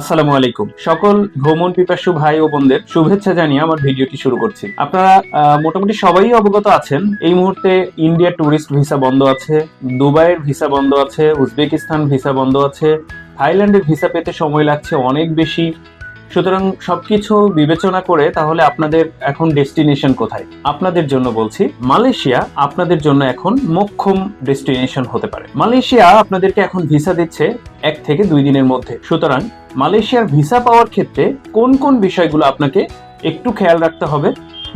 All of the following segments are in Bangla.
আসসালামু আলাইকুম। সকল ভ্রমণ পিপাসু ভাই ও বোনদের শুভেচ্ছা জানিয়ে আমার ভিডিওটি শুরু করছি। আপনারা মোটামুটি সবাই অবগত আছেন, এই মুহূর্তে ইন্ডিয়া ট্যুরিস্ট ভিসা বন্ধ আছে, দুবাইয়ের ভিসা বন্ধ আছে, উজবেকিস্তান ভিসা বন্ধ আছে, থাইল্যান্ডের ভিসা পেতে সময় লাগছে অনেক বেশি। সুতরাং সবকিছু বিবেচনা করে তাহলে আপনাদের এখন ডেস্টিনেশন কোথায়? আপনাদের জন্য বলছি, মালয়েশিয়া আপনাদের জন্য এখন মোক্ষম ডেস্টিনেশন হতে পারে। মালয়েশিয়া আপনাদেরকে এখন ভিসা দিচ্ছে এক থেকে দুই দিনের মধ্যে। সুতরাং মালয়েশিয়ার ভিসা পাওয়ার ক্ষেত্রে কোন কোন বিষয়গুলো আপনাকে একটু খেয়াল রাখতে হবে,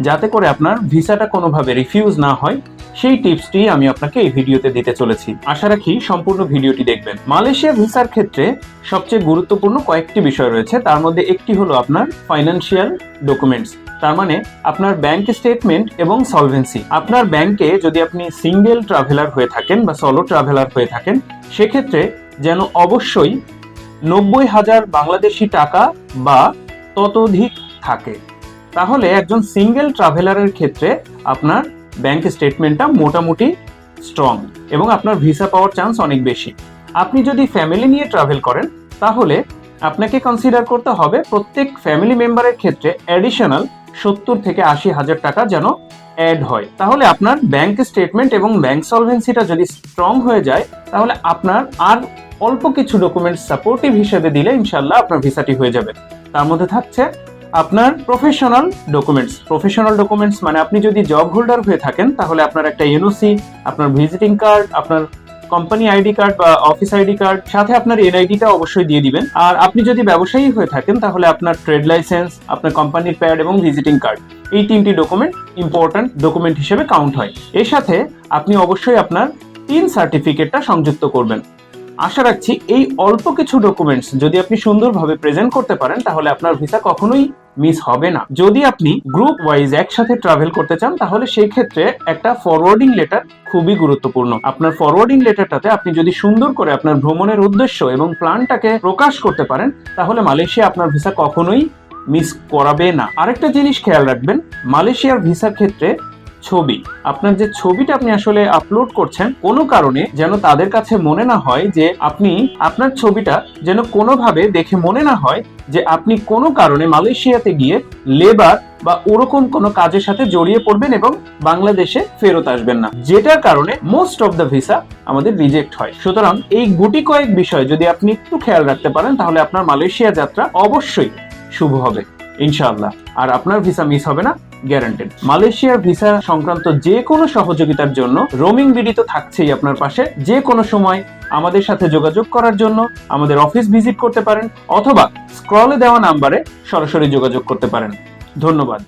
যাতে করে আপনার ভিসাটা কোনোভাবে রিফিউজ না হয়। সেই টিপসটি আমি আপনাকে এই ভিডিওতে দিতে চলেছি। আশা রাখি সম্পূর্ণ ভিডিওটি দেখবেন। মালয়েশিয়া ভিসার ক্ষেত্রে সবচেয়ে গুরুত্বপূর্ণ কয়েকটি বিষয় রয়েছে। তার মধ্যে একটি হলো আপনার ফাইন্যান্সিয়াল ডকুমেন্টস তার মানে আপনার ব্যাংক স্টেটমেন্ট এবং সলভেন্সি আপনার ব্যাংকে যদি আপনি সিঙ্গেল ট্রাভেলার হয়ে থাকেন বা সলো ট্রাভেলার হয়ে থাকেন, সেক্ষেত্রে যেন অবশ্যই নব্বই হাজার বাংলাদেশি টাকা বা ততোধিক থাকে। তাহলে একজন সিঙ্গেল ট্রাভেলারের ক্ষেত্রে আপনার ব্যাংক স্টেটমেন্টটা মোটামুটি স্ট্রং এবং আপনার ভিসা পাওয়ার চান্স অনেক বেশি। আপনি যদি ফ্যামিলি নিয়ে ট্রাভেল করেন, তাহলে আপনাকে কনসিডার করতে হবে প্রত্যেক ফ্যামিলি মেম্বারের ক্ষেত্রে অ্যাডিশনাল সত্তর থেকে আশি হাজার টাকা যেন অ্যাড হয়। তাহলে আপনার ব্যাংক স্টেটমেন্ট এবং ব্যাংক সলভেন্সিটা যদি স্ট্রং হয়ে যায়, তাহলে আপনার আর অল্প কিছু ডকুমেন্ট সাপোর্টিভ হিসেবে দিলে ইনশাল্লাহ আপনার ভিসাটি হয়ে যাবে। তার মধ্যে থাকছে আপনার প্রফেশনাল ডকুমেন্টস প্রফেশনাল ডকুমেন্টস মানে আপনি যদি জব হোল্ডার হয়ে থাকেন, তাহলে আপনার একটা এনওসি আপনার ভিজিটিং কার্ড আপনার কোম্পানি আইডি কার্ড বা অফিস আইডি কার্ড সাথে আপনার এনআইডিটা অবশ্যই দিয়ে দিবেন। আর আপনি যদি ব্যবসায়ী হয়ে থাকেন, তাহলে আপনার ট্রেড লাইসেন্স আপনার কোম্পানির প্যাড এবং ভিজিটিং কার্ড এই তিনটি ডকুমেন্ট ইম্পর্ট্যান্ট ডকুমেন্ট হিসেবে কাউন্ট হয়। এর সাথে আপনি অবশ্যই আপনার তিন সার্টিফিকেটটা সংযুক্ত করবেন। আশা রাখছি এই অল্প কিছু ডকুমেন্টস যদি আপনি সুন্দরভাবে প্রেজেন্ট করতে পারেন, তাহলে আপনার ভিসা কখনোই মিস হবে না। যদি আপনি গ্রুপ ওয়াইজ একসাথে ট্রাভেল করতে চান, তাহলে সেই ক্ষেত্রে একটা ফরওয়ার্ডিং লেটার খুবই গুরুত্বপূর্ণ। আপনার ফরওয়ার্ডিং লেটারটাতে আপনি যদি সুন্দর করে আপনার ভ্রমণের উদ্দেশ্য এবং প্ল্যানটাকে প্রকাশ করতে পারেন, তাহলে মালয়েশিয়া আপনার ভিসা কখনোই মিস করাবে না। আরেকটা জিনিস খেয়াল রাখবেন, মালয়েশিয়ার ভিসার ক্ষেত্রে ছবি। আপনার যে ছবিটা আপনি আসলে আপলোড করছেন, কোনো কারণে যেন তাদের কাছে মনে না হয় যে আপনি, আপনার ছবিটা যেন কোনোভাবে দেখে মনে না হয় যে আপনি কোনো কারণে মালয়েশিয়াতে গিয়ে লেবার বা ওরকম কোনো কাজের সাথে জড়িয়ে পড়বেন এবং বাংলাদেশে ফেরত আসবেন না। যেটার কারণে মোস্ট অফ দ্য ভিসা আমাদের রিজেক্ট হয়। সুতরাং এই গুটি কয়েক বিষয় যদি আপনি একটু খেয়াল রাখতে পারেন, তাহলে আপনার মালয়েশিয়া যাত্রা অবশ্যই শুভ হবে, ইনশাআল্লাহ। আর আপনার ভিসা মিস হবে না গ্যারান্টেড। মালয়েশিয়ার ভিসা সংক্রান্ত যে কোনো সহযোগিতার জন্য রোমিং বিডি তো থাকছেই আপনার পাশে। যে কোনো সময় আমাদের সাথে যোগাযোগ করার জন্য আমাদের অফিস ভিজিট করতে পারেন অথবা স্ক্রলে দেওয়া নাম্বারে সরাসরি যোগাযোগ করতে পারেন। ধন্যবাদ।